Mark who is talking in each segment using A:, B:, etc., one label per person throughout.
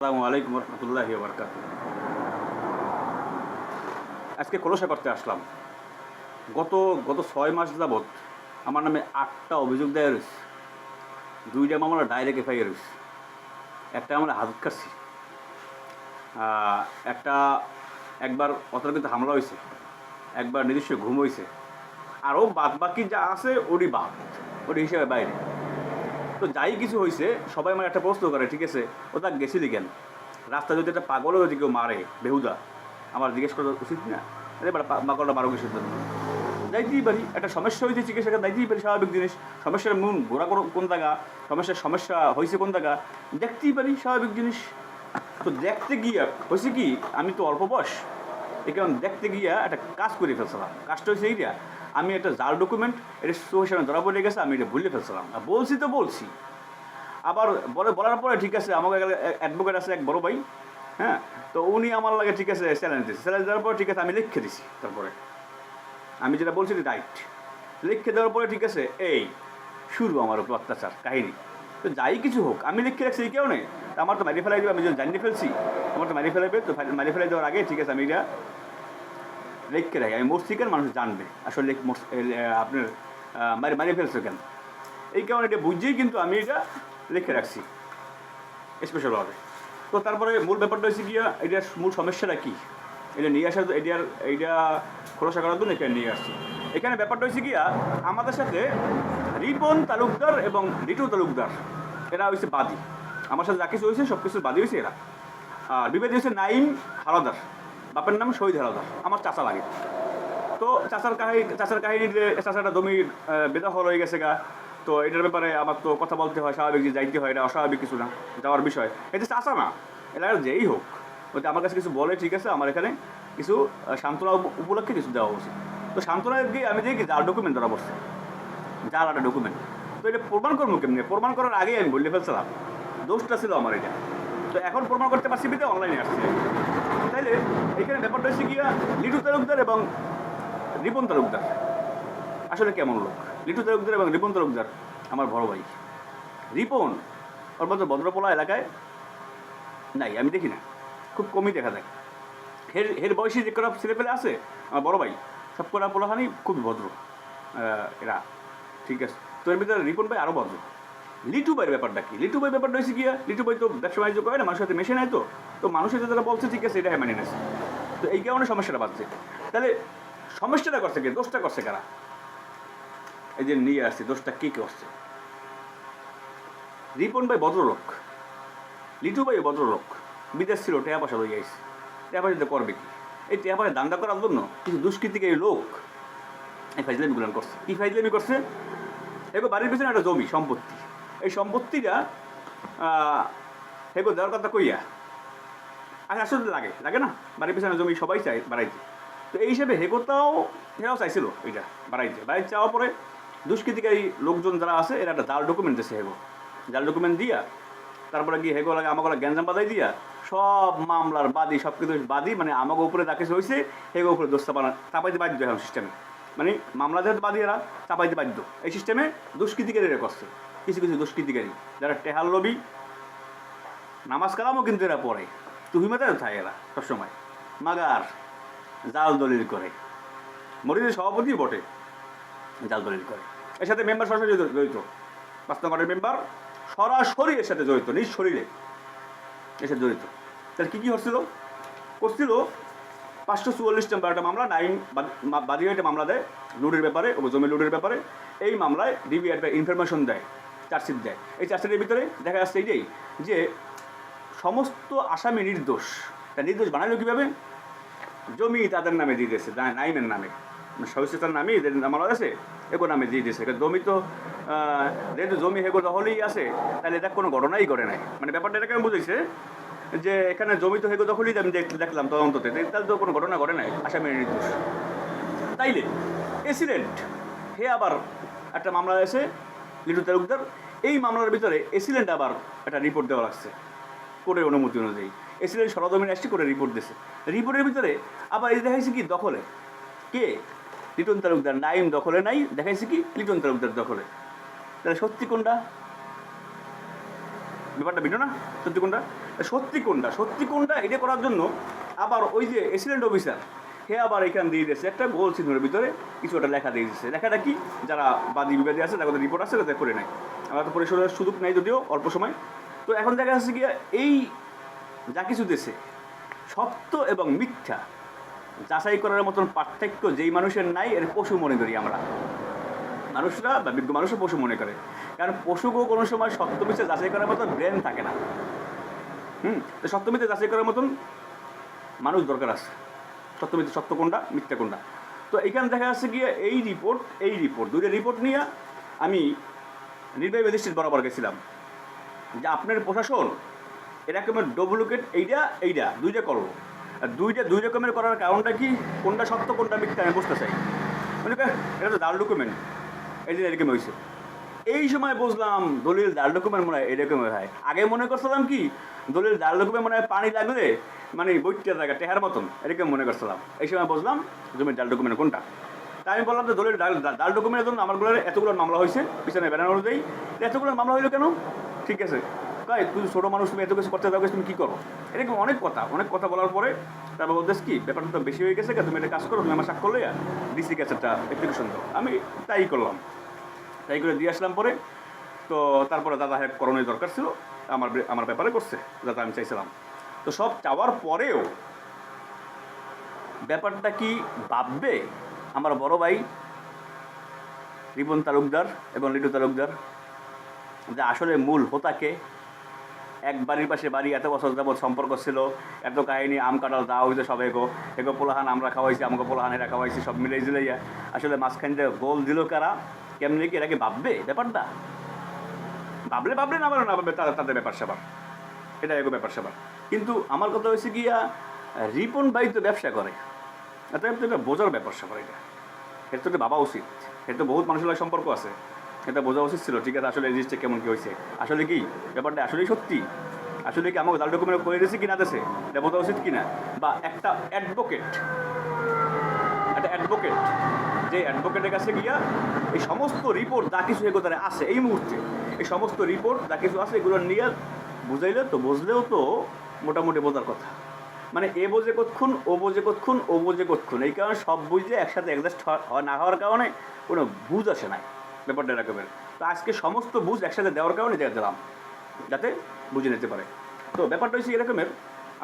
A: আলাইকুম রহমতুল্লাহি বরকাত আজকে খোলসা করতে আসলাম। গত গত ছয় মাস যাবৎ আমার নামে আটটা অভিযোগ দেওয়া রয়েছে। দুইটা মামলা ডাইরেক্ট এফআইআর রয়েছে। একটা আমরা হাজত আহ, একটা একবার অতর্কিত হামলা হয়েছে। একবার নিজস্ব ঘুম হয়েছে। আরও বাদ বাকি যা আছে ওরই বাদ। ওর হিসেবে বাইরে। তো যাই কিছু হয়েছে সবাই আমার একটা প্রশ্ন করে, ঠিক আছে? ওটা গেছিলি কেন? রাস্তা যদি একটা পাগলও যদি কেউ মারে, বেহুদা, আমার জিজ্ঞেস করা উচিত না? এবার পাগলটা মারো জন্য। যাইতেই পারি, একটা সমস্যা হয়েছে চিকিৎসা যাইতেই পারি, স্বাভাবিক জিনিস। সমস্যার মূল ঘোরা কোন- কোন জায়গা? সমস্যার সমস্যা হয়েছে কোন জায়গা? দেখতেই পারি, স্বাভাবিক জিনিস। তো দেখতে গিয়ে হয়েছে কি, আমি তো অল্প বয়স। এই কারণে দেখতে গিয়া একটা কাজ করে ফেলছিলাম। কাজটা হয়েছে এইটা, আমি একটা জাল ডকুমেন্ট এটা সোহেশনে ধরা পড়ে গেছে, আমি এটা ভুলে ফেলছিলাম। বলছি তো বলছি। আবার বলে, বলার পরে ঠিক আছে, আমাকে অ্যাডভোকেট আছে, এক বড় ভাই হ্যাঁ? তো উনি আমার লাগে ঠিক আছে চ্যালেঞ্জ দিয়েছে চ্যালেঞ্জ দেওয়ার পরে ঠিক আছে, আমি লিখে দিছি তারপরে। আমি যেটা বলছি রাইট লিখে দেওয়ার পরে ঠিক আছে, এই শুরু আমার উপর অত্যাচার, কাহিনী। তো যাই কিছু হোক, আমি লিখে রাখছি কারণে। তা আমার তো মারি ফেলাই দেবে, আমি যদি জানিয়ে ফেলছি। আমার তো মারি ফেলাবে তো মারি ফেলাই দেওয়ার আগে, ঠিক আছে, আমি এটা লিখে রাখি। আমি মরছি কেন মানুষ জানবে, আসলে আপনার মারি মারি ফেলছো কেন? এই কারণে এটা বুঝেই কিন্তু আমি এটা লিখে রাখছি স্পেশালভাবে তো তারপরে মূল ব্যাপারটা হচ্ছে গিয়া, এটার মূল সমস্যাটা কী? এটা নিয়ে আসার এটার এইটা খোলসা করার জন্য এখানে নিয়ে আসছি। এখানে ব্যাপারটা হচ্ছে গিয়া, আমাদের সাথে রিপন তালুকদার এবং রিটু তালুকদার। এরা হচ্ছে বাদী। আমার সাথে যা কিছু হয়েছে সব কিছুর বাদী হয়েছে এরা। আর বিবাদী হচ্ছে নাইম হালাদার। বাপের নাম শহীদ হালাদার। আমার চাচা লাগে। তো চাচার কাহিনী চাচার কাহিনী যে চাচাটা জমি বেদখল হয়ে গেছে গা। তো এটার ব্যাপারে আমার তো কথা বলতে হয়, স্বাভাবিক যে যাইতে হয়, এটা অস্বাভাবিক কিছু না, যাওয়ার বিষয়। এটা চাচা না এলাকার যেই হোক ওটা আমার কাছে কিছু বলে ঠিক আছে, আমার এখানে কিছু সান্ত্বনা উপ- উপলক্ষে কিছু দেওয়া উচিত। তো সান্ত্বনা দিয়ে আমি দেখি যার ডকুমেন্ট ধরা পড়ছে। যার একটা ডকুমেন্ট তো এটা প্রমাণ করব কেমনি? প্রমাণ করার আগেই আমি বললে ফেলছিলাম। দোষটা ছিল আমার এটা। তো এখন প্রমাণ করতে পারছি বিতে অনলাইনে আসছে তাইলে এখানে ব্যাপারটা হচ্ছে গিয়া লিটু তালুকদার এবং রিপন তালুকদার। আসলে কেমন লোক? লিটু তালুকদার এবং রিপন তালুকদার আমার বড় ভাই। রিপন, ওর মতো এলাকায় নাই, আমি দেখি না। খুব কমই দেখা যায়। হের হের বয়সী যে করা ছেলেপেলে আছে, আমার বড় ভাই। সব করা পোলাহানি খুবই ভদ্র। এরা। ঠিক আছে। তো এর ভিতরে রিপন ভাই আরও ভদ্র। লিটু ভাইয়ের ব্যাপারটা কি? লিটু ভাই ব্যাপারটা হয়েছে গিয়া লিটু ভাই তো ব্যবসা বাণিজ্য করে না, মানুষের সাথে মেশে নাই তো। তো মানুষের সাথে যারা বলছে, ঠিক আছে এটা মেনে নেছে। তো এই কারণে সমস্যাটা বাড়ছে। তাহলে সমস্যাটা করছে কে? দোষটা করছে কারা? এই যে নিয়ে আসছে, দোষটা কে করছে? রিপন ভাই ভদ্রলোক। লিটু ভাই ভদ্রলোক। বিদেশ ছিল টেয়া পয়সা লইয়া আইসি টেয়া পয়সা করবে কি? এই পয়সা দান্দা করার জন্য কিছু দুষ্কৃতিকারী লোক এই ফাইজলামি করছে। কি ফাইজলামি করছে? এগো বাড়ির পিছনে একটা জমি, সম্পত্তি। এই সম্পত্তিটা হেগো দেওয়ার কথা কইয়া। আর আসলে লাগে লাগে না? বাড়ির পিছনে জমি সবাই চাই বাড়াইতে তো এই হিসেবে হেগোটাও হেরাও চাইছিল এইটা বাড়াইতে বাড়াইতে চাওয়ার পরে দুষ্কৃতিকারী লোকজন যারা আছে, এরা একটা জাল ডকুমেন্ট দিয়েছে হেগো জাল ডকুমেন্ট দিয়া তারপরে গিয়ে হেগো লাগে, আমাকে গ্যাঞ্জাম বাদাই দিয়া সব মামলার বাদী সব কিছু বাদী মানে আমাকে উপরে যা কিছু হয়েছে হেগো উপরে দোষ চাপানো চাপাইতে বাধ্য এখন সিস্টেমে মানে মামলা যেহেতু বাদী এরা, চাপাইতে বাধ্য। এই সিস্টেমে দুষ্কৃতিকারীরা করছে, কিছু কিছু দুষ্কৃতিকারী। যারা টেহাল লবি নামাজ কালামও কিন্তু এরা পড়ে। তুহিমাতে থাকে এরা, সবসময়। মাগার, জাল দলিল করে। মরিদের সভাপতি বটে, জাল দলিল করে। এর সাথে মেম্বার সরাসরি জড়িত। পাঁচ নম্বরের মেম্বার সরাসরি এর সাথে জড়িত, নিজ শরীরে। এর সাথে জড়িত। তাহলে কী কী হচ্ছিল? করছিল পাঁচশো চুয়াল্লিশ একটা মামলা, নাইন বাদী একটা মামলা দেয় লুডের ব্যাপারে ও জমি লুডের ব্যাপারে। এই মামলায় ডিবি একটা ইনফরমেশন দেয় চার্জশিট দেয়। এই চার্জশিটের ভিতরে দেখা যাচ্ছে এইটাই যে সমস্ত আসামি নির্দোষ, তা নির্দোষ বানাইলো কীভাবে? জমি তাদের নামে দিয়ে দিয়েছে নাইমের নামে। সহিষ্ণুতার নামে এদের মামলা আছে এগো নামে দিয়ে দিয়েছে। জমি তো যেহেতু জমি হেগো দখলেই আছে, তাহলে এটা কোনো ঘটনাই করে নাই। মানে ব্যাপারটা এটা কেমন বুঝেছে যে এখানে জমি তো হেগো দখলই আমি দেখ- দেখলাম তদন্ততে তাহলে তো কোনো ঘটনা ঘটে নাই আসামি নির্দোষ। তাইলে এসিডেন্ট হে আবার একটা মামলা এসে লিটু তালুকদার। এই মামলার ভিতরে এসিডেন্ট আবার একটা রিপোর্ট দেওয়া লাগছে কোর্টের অনুমতি অনুযায়ী। এসিডেন্ট সরজমিন আসছে করে রিপোর্ট দিছে। রিপোর্টের ভিতরে আবার এই দেখাইছে কি, দখলে? কে? লিটন তালুকদার, নাইম দখলে নাই, দেখাইছে কি? লিটন তালুকদার দখলে। তাহলে সত্যি কোনটা? ব্যাপারটা ভিন্ন না? সত্যি কোনটা? সত্যি কোনটা? সত্যি কোনটা? এটা করার জন্য আবার ওই যে এসিডেন্ট অফিসার হে আবার এখান দিয়ে দিয়েছে। একটা গোল চিহ্নের ভিতরে কিছু একটা লেখা দিয়ে দিয়েছে। লেখাটা কি? যারা বাদী বিবাদী আছে, তাদের রিপোর্ট আছে, তাদের করে নেয় আমরা তো পরিশোধের সুযোগ নেই যদিও, অল্প সময়। তো এখন দেখা যাচ্ছে কি, এই যা কিছু দেশে সত্য এবং মিথ্যা যাচাই করার মতন পার্থক্য যেই মানুষের নাই, এর পশু মনে করি আমরা। মানুষরা বা বিজ্ঞ মানুষও পশু মনে করে। কারণ পশুকেও কোনো সময় মিথ্যা যাচাই করার মতন ব্রেন থাকে না। হুম? তো মিথ্যা যাচাই করার মতন মানুষ দরকার আছে। মিথ্যা সত্য কোনটা, মিথ্যা কোনটা? তো এখানে দেখা যাচ্ছে গিয়ে এই রিপোর্ট এই রিপোর্ট দুইটা রিপোর্ট নিয়ে আমি নির্বাহী ম্যাজিস্ট্রেট বরাবর গেছিলাম। যে আপনার প্রশাসন এরকমের ডুপ্লিকেট এইটা এইটা দুইটা করব। আর দুইটা, দুই রকমের করার কারণটা কি? কোনটা সত্য, কোনটা মিথ্যা আমি বুঝতে চাই। এটা তো দাল ডকুমেন্ট যে এরকম হয়েছে এই সময় বুঝলাম দলিল দার রকমের মনে হয় এরকম হয়। আগে মনে করছিলাম কি, দলিল দার রকমের মনে হয় পানি লাগলে মানে বৈঠা জায়গা, টেহার মতন, এরকম মনে করছিলাম। এই সময় বুঝলাম জমির ডাল ডকুমেন্ট কোনটা। তাই আমি বললাম যে দলিল ডাল ডাল ডকুমেন্টের জন্য আমারগুলো এতগুলো মামলা হয়েছে পিছনে ব্যানার অনুযায়ী। এতগুলো মামলা হইল কেন? ঠিক আছে। তাই তুই ছোটো মানুষ তুমি এত কিছু করতে যাও তুমি কী করো? এরকম অনেক কথা। অনেক কথা বলার পরে তারপর বলতেস কি, ব্যাপারটা তো বেশি হয়ে গেছে তুমি এটা কাজ করো, তুমি আমার স্বাক্ষর লইয়া ডিসি কাছে একটা অ্যাপ্লিকেশন দাও। আমি তাই করলাম। তাই করে দিয়ে আসলাম পরে। তো তারপরে দাদা হ্যাঁ করণের দরকার ছিল, আমার আমার ব্যাপারে করছে, দাদা আমি চাইছিলাম। তো সব চাওয়ার পরেও ব্যাপারটা কি ভাববে? আমার বড় ভাই, রিপন তালুকদার এবং লিটু তালুকদার, যে আসলে মূল হোতাকে এক বাড়ির পাশে বাড়ি, এত বছর যাবৎ সম্পর্ক ছিল, এত কাহিনী, আম কাঁঠাল দেওয়া হয়েছে সব এগো। এগো পোলাহান আমরা খাওয়াইছি আমাকে পোলাহান এরা খাওয়াইছি, সব মিলাই জিলাইয়া আসলে মাঝখান দিয়ে গোল দিল কারা? কেমনি কি এরা কি ভাববে? ব্যাপারটা? ভাবলে ভাবলে না ভাবলে না ভাববে তাদের ব্যাপার স্যাপার। এটা এগো ব্যাপার স্যাপার। কিন্তু আমার কথা হয়েছে গিয়া রিপন বাই তো ব্যবসা করে। তো এটা বোঝার ব্যাপার স্যাপার এটা। এটা তো ভাবা উচিত। এটা তো বহুত মানুষের সম্পর্ক আছে। এটা বোঝা উচিত ছিল, ঠিক আছে, আসলে জিনিসটা কেমন কি হয়েছে? আসলে কি? ব্যাপারটা আসলেই সত্যি? আসলে কি আমাকে দাল ডকুমেন্ট করে দিয়েছে কি না দিয়েছে এটা বোঝা উচিত কি না বা একটা অ্যাডভোকেট একটা অ্যাডভোকেট যে অ্যাডভোকেটের কাছে গিয়া এই সমস্ত রিপোর্ট যা কিছু এগোতারে আছে এই মুহূর্তে, এই সমস্ত রিপোর্ট যা কিছু আছে এগুলো নিয়ে বুঝাইলে তো, বুঝলেও তো মোটামুটি বোঝার কথা। মানে এ বোঝে কতক্ষণ, ও বোঝে কতক্ষণ, ও বোঝে কতক্ষণ। এই কারণে সব বুঝলে একসাথে অ্যাডজাস্ট না হওয়ার কারণে কোনো বুঝ আসে নাই। ব্যাপারটা এরকমের তো আজকে সমস্ত বুঝ একসাথে দেওয়ার কারণে দিয়ে দিলাম, যাতে বুঝে নিতে পারে। তো ব্যাপারটা হচ্ছে এরকমের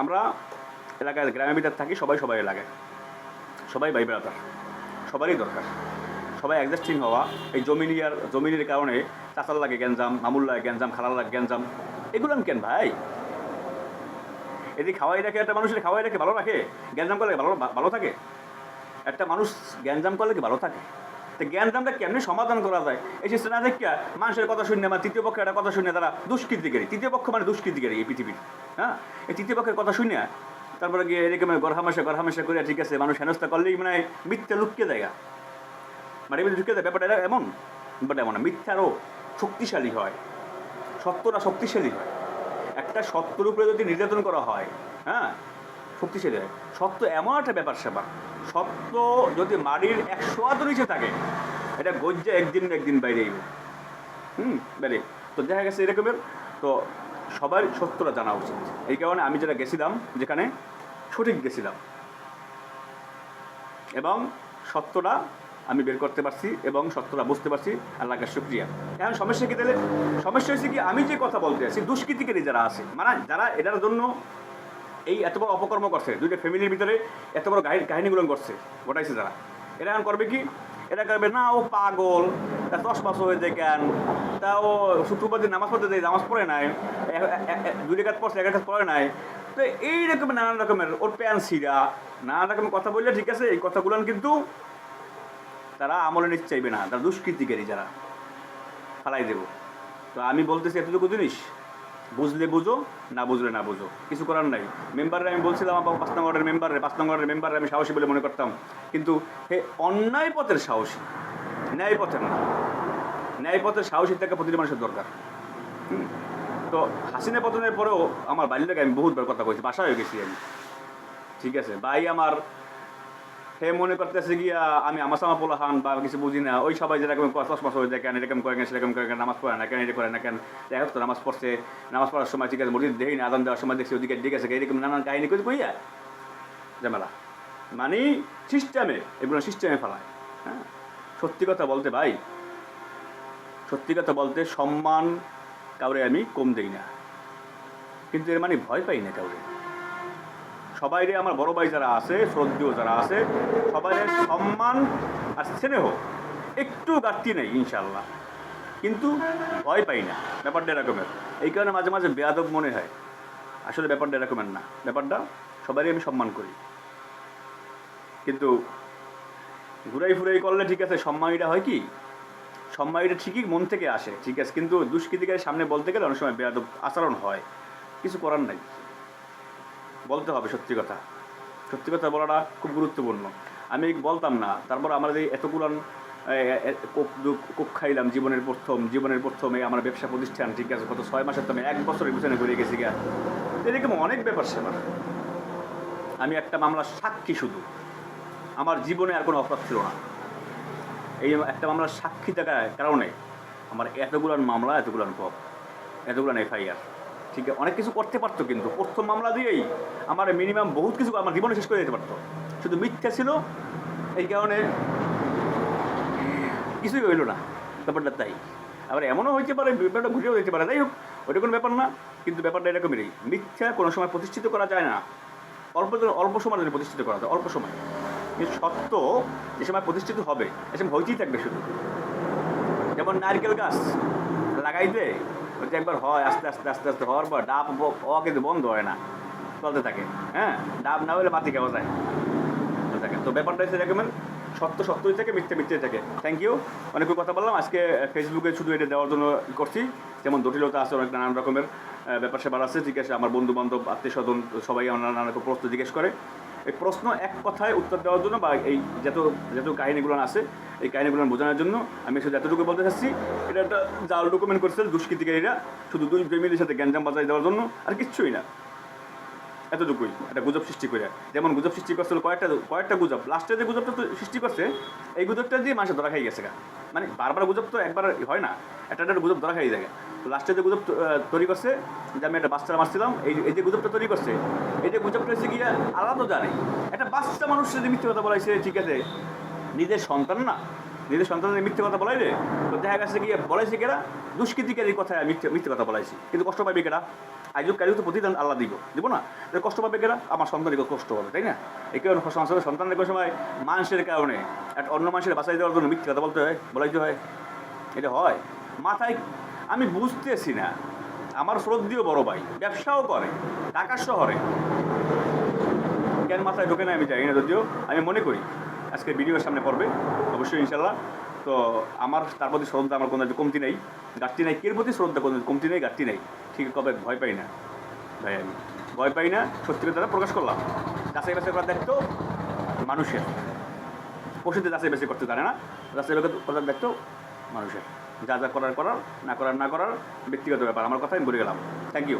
A: আমরা এলাকায় গ্রামের ভিতর থাকি, সবাই সবাই এলাকায় সবাই ভাই বেড়াতার সবারই দরকার। সবাই অ্যাডজাস্টিং হওয়া। এই জমিনিয়ার জমিনের কারণে চাচার লাগে গ্যাঞ্জাম মামুল লাগে গ্যাঞ্জাম, খালার লাগে গ্যাঞ্জাম। এগুলো কেন ভাই? এদিকে খাওয়াই রাখে, একটা মানুষের খাওয়াই রাখে, ভালো রাখে? গ্যাঞ্জাম করলে ভালো ভালো থাকে? একটা মানুষ গ্যাঞ্জাম করলে কি ভালো থাকে? তো জ্ঞানজামটা কেমনি সমাধান করা যায়? এই যে না দেখিয়া মানুষের কথা শুনে বা তৃতীয় পক্ষের একটা কথা শুনে তারা দুষ্কৃতিকারী। তৃতীয় পক্ষ মানে দুষ্কৃতিকারী এই পৃথিবীর। হ্যাঁ? এই তৃতীয় পক্ষের কথা শুনে তারপরে গিয়ে এরকম গরহামেশা গরহামেশা করে ঠিক আছে, মানুষ হেনস্থা করলেই মানে মিথ্যা লুকিয়ে দেয় মানে ঢুকে দেয় ব্যাপারটা এমন ব্যাপারটা এমন না। মিথ্যা আরও শক্তিশালী হয়। সত্যটা শক্তিশালী হয়। একটা সত্যর উপরে যদি নির্যাতন করা হয় হ্যাঁ? শক্তিশালী হয়। সত্য এমন একটা ব্যাপার স্যাপার সত্য যদি মাটির একশো আত নিচে থাকে, এটা গজ্জা একদিন না একদিন বাইরে হুম, বাইরে। তো দেখা গেছে এরকমের। তো সবার সত্যটা জানা উচিত। এই কারণে আমি যেটা গেছিলাম, যেখানে সঠিক গেছিলাম। এবং সত্যটা আমি বের করতে পারছি এবং সত্যটা বুঝতে পারছি। আল্লাহকে শুক্রিয়া। এখন সমস্যা কি তাহলে? সমস্যা হয়েছে কি, আমি যে কথা বলতে আছি, দুষ্কৃতিকারী যারা আছে মানে যারা এটার জন্য এই এত বড় অপকর্ম করছে, দুইটা ফ্যামিলির ভিতরে এত বড় কাহিনী কাহিনীগুলো করছে গোটাইছে যারা। এরা এখন করবে কি? এটা করবে, না, ও পাগল, তা দশ মাস হয়ে যায় কেন? তা ও শুক্রবার দিন নামাজ পড়তে যায়, নামাজ পড়ে নাই, এ- এ- এ- দুই রেখাত পড়ছে, এক রেখাত পড়ে নাই। তো এই নানান রকমের, ওর প্যান সিরা নানান রকমের কথা বললে ঠিক আছে, এই কথাগুলো কিন্তু তারা আমলে নিতে চাইবে না, তারা দুষ্কৃতিকারী যারা। ফালাই দেব। তো আমি বলতেছি এতটুকু জিনিস। বুঝলে বুঝো, না বুঝলে না বুঝো। কিছু করার নাই। মেম্বারে আমি বলছিলাম আমার পাঁচ নম্বরের মেম্বারে পাঁচ নম্বরের মেম্বারে আমি সাহসী বলে মনে করতাম। কিন্তু হে অন্যায় পথের সাহসী, ন্যায় পথে না। ন্যায় পথের সাহসী থাকা প্রতিটি মানুষের দরকার। তো হাসিনা পতনের পরেও আমার বাড়ির লোক আমি বহুতবার কথা কইছি বাসায় গেছি আমি। ঠিক আছে? ভাই আমার সে মনে করতেছে গিয়া আমি আমার সামা পোলা খান বা কিছু বুঝি না। ওই সবাই যেরকম চশমা হয়ে যায় কেন এরকম করে সেরকম করে নামাজ পড়ে না কেন এটা করে না কেন। দেখা তো নামাজ পড়ছে, নামাজ পড়ার সময় ঠিক আছে, মসজিদ দেখি না আদান দেওয়ার সময় দেখছি ওদিকে ঠিক আছে এরকম নানান কাহিনী করে কইয়া? ঝামেলা। মানে সিস্টেমে এগুলো সিস্টেমে ফেলায়। হ্যাঁ? সত্যি কথা বলতে ভাই, সত্যি কথা বলতে সম্মান কাউরে আমি কম দেই না। কিন্তু এর মানে ভয় পাই না কাউরে। সবাইরে আমার বড় ভাই যারা আছে, শ্রদ্ধেয় যারা আছে সবাই সম্মান আর স্নেহ একটু ঘাটতি নেই ইনশাল্লাহ কিন্তু ভয় পাই না, ব্যাপারটা এরকমের এই কারণে মাঝে মাঝে বেয়াদব মনে হয়। আসলে ব্যাপারটা এরকমের না। ব্যাপারটা সবারই আমি সম্মান করি। কিন্তু ঘুরাই ফুরাই করলে ঠিক আছে সম্মানটা হয় কি? সম্মানটা ঠিকই মন থেকে আসে, ঠিক আছে। কিন্তু দুষ্কৃতিকারের সামনে বলতে গেলে অনেক সময় বেয়াদব আচরণ হয়। কিছু করার নাই। বলতে হবে সত্যি কথা। সত্যি কথা বলাটা খুব গুরুত্বপূর্ণ। আমি বলতাম না, তারপর আমার এই এতগুলান কোপ দু- কোপ খাইলাম জীবনের প্রথম, জীবনের প্রথমে আমার ব্যবসা প্রতিষ্ঠান, ঠিক আছে, গত ছয় মাসের তো আমি এক বছরের পিছনে ঘুরে গেছি গা এরকম অনেক ব্যাপার সেবার আমি একটা মামলার সাক্ষী শুধু। আমার জীবনে আর কোনো অপরাধ ছিল না। এই একটা মামলার সাক্ষী থাকার কারণে আমার এতগুলান মামলা, এতগুলান পপ এতগুলান এফআইআর। ঠিক আছে, অনেক কিছু করতে পারতো কিন্তু। প্রথম মামলা দিয়েই আমার মিনিমাম বহুত কিছু আমার জীবনে শেষ করে দিতে পারতো। শুধু মিথ্যা ছিল, এই কারণে কিছুই হইল না, ব্যাপারটা তাই। আবার এমনও হইতে পারে, ব্যাপারটা ঘুরেও যেতে পারে। যাই হোক, ওইটা কোনো ব্যাপার না, কিন্তু ব্যাপারটা এরকমই মিথ্যা কোনো সময় প্রতিষ্ঠিত করা যায় না। অল্প অল্প সময় জন্য প্রতিষ্ঠিত করা যায়, অল্প সময়। কিন্তু সত্য, যে সময় প্রতিষ্ঠিত হবে, এ সময় হইতেই থাকবে শুধু। যেমন নারকেল গাছ লাগাইতে ওইটা একবার হয়, আস্তে আস্তে আস্তে আস্তে হওয়ার পর ডাব হওয়া কিন্তু বন্ধ হয় না। চলতে থাকে হ্যাঁ? ডাব না হলে বাতি খাওয়া যায়। থাকে। তো ব্যাপারটা হচ্ছে দেখবেন সত্য, সত্যই থাকে, মিথ্যে মিথ্যে থাকে। থ্যাংক ইউ অনেক কথা বললাম, আজকে ফেসবুকে শুধু এটা দেওয়ার জন্য করছি। যেমন জটিলতা আছে অনেক নানান রকমের ব্যাপার স্যাপার আছে। আছে আমার বন্ধু বান্ধব আত্মীয় স্বজন সবাই আমার নানান রকম প্রশ্ন জিজ্ঞেস করে। এই প্রশ্ন এক কথায় উত্তর দেওয়ার জন্য বা এই যত যত কাহিনীগুলো আছে, এই কাহিনীগুলো বোঝানোর জন্য আমি শুধু এতটুকু বলতে চাচ্ছি, এটা একটা জাল ডকুমেন্ট করছে দুষ্কৃতিকারীরা, শুধু দুই প্রেমীদের সাথে গ্যাঞ্জাম বাজাই দেওয়ার জন্য আর কিচ্ছুই না। এতটুকুই, একটা গুজব সৃষ্টি করে। যেমন গুজব সৃষ্টি করছিল কয়েকটা কয়েকটা গুজব। লাস্টে যে গুজবটা তো সৃষ্টি করছে, এই গুজবটা দিয়ে মানুষের ধরা খাই গেছে। মানে বারবার গুজব তো একবার হয় না, একটা একটা গুজব ধরা খাই যায় লাস্টে যে গুজব তৈরি করছে, যে আমি একটা বাচ্চা মারছিলাম, এই এই যে গুজবটা তৈরি করছে, এই যে গুজবটা হচ্ছে গিয়ে আলাদা জানে। একটা বাচ্চা মানুষ যদি মিথ্যে কথা বলাইছে, ঠিক আছে, নিজের সন্তান না, নিজের সন্তানের মিথ্যে কথা বলাইলে তো দেখা গেছে গিয়ে বলাইছে কেরা দুষ্কৃতিকারীর কথায় মিথ্যে মিথ্যে কথা বলাইছি। কিন্তু কষ্ট পাবে কেরা? আয়োজক কারিও তো প্রতিদান আল্লাহ দিব দিব না? কষ্ট পাবে কেরা? আমার সন্তান কষ্ট হবে তাই না? এই কারণে সংসারের সন্তানের কোনো সময় মানুষের কারণে, একটা অন্য মানুষের বাঁচাই দেওয়ার জন্য মিথ্যে কথা বলতে হয়, বলাইতে হয়। এটা হয়। মাথায় আমি বুঝতেছি না। আমার শ্রদ্ধীয় বড় ভাই, ব্যবসাও করে, ঢাকার শহরে। কেন মাথায় ঢোকে না আমি জানি না যদিও। আমি মনে করি আজকে ভিডিওর সামনে পড়বে, অবশ্যই ইনশাল্লাহ। তো আমার, তার প্রতি শ্রদ্ধা আমার কোনো কমতি নেই। ঘাটতি নেই, কের প্রতি শ্রদ্ধা কোনো কমতি নেই, ঘাটতি নেই। ঠিক কবে ভয় পাই না। ভাই, আমি ভয় পাই না, সত্যি কথা প্রকাশ করলাম। যাচাই বাছাই করার দায়িত্ব মানুষের। পশুদের যাচাই বাছাই করতে জানে না, যাচাই করার দায়িত্ব মানুষের। যা যা করার করার, না করার না করার, ব্যক্তিগত ব্যাপার। আমার কথা আমি বলে গেলাম। Thank you